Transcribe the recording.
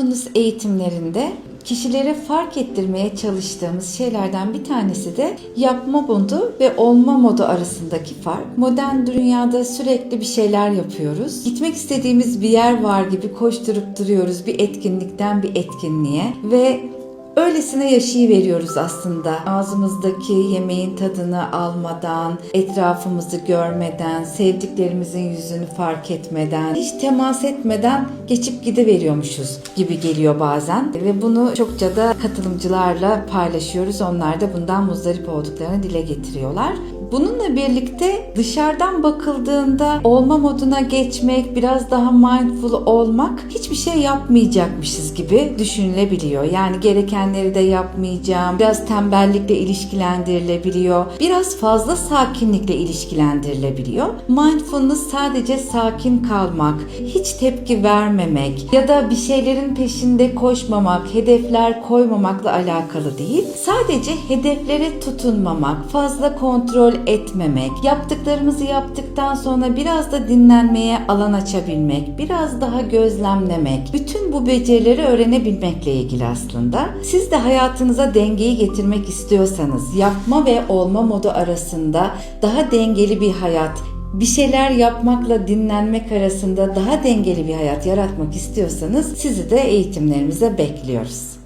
Mindfulness eğitimlerinde kişilere fark ettirmeye çalıştığımız şeylerden bir tanesi de yapma modu ve olma modu arasındaki fark. Modern dünyada sürekli bir şeyler yapıyoruz. Gitmek istediğimiz bir yer var gibi koşturup duruyoruz bir etkinlikten bir etkinliğe ve Öylesine yaşayıveriyoruz aslında. Ağzımızdaki yemeğin tadını almadan, etrafımızı görmeden, sevdiklerimizin yüzünü fark etmeden, hiç temas etmeden geçip gidiveriyormuşuz gibi geliyor bazen. Ve bunu çokça da katılımcılarla paylaşıyoruz. Onlar da bundan muzdarip olduklarını dile getiriyorlar. Bununla birlikte dışarıdan bakıldığında olma moduna geçmek, biraz daha mindful olmak hiçbir şey yapmayacakmışız gibi düşünülebiliyor. Yani gerekenleri de yapmayacağım. Biraz tembellikle ilişkilendirilebiliyor. Biraz fazla sakinlikle ilişkilendirilebiliyor. Mindfulness sadece sakin kalmak, hiç tepki vermemek ya da bir şeylerin peşinde koşmamak, hedefler koymamakla alakalı değil. Sadece hedeflere tutunmamak, fazla kontrol etmemek, yaptıklarımızı yaptıktan sonra biraz da dinlenmeye alan açabilmek, biraz daha gözlemlemek, bütün bu becerileri öğrenebilmekle ilgili aslında. Siz de hayatınıza dengeyi getirmek istiyorsanız, yapma ve olma modu arasında daha dengeli bir hayat, bir şeyler yapmakla dinlenmek arasında daha dengeli bir hayat yaratmak istiyorsanız sizi de eğitimlerimize bekliyoruz.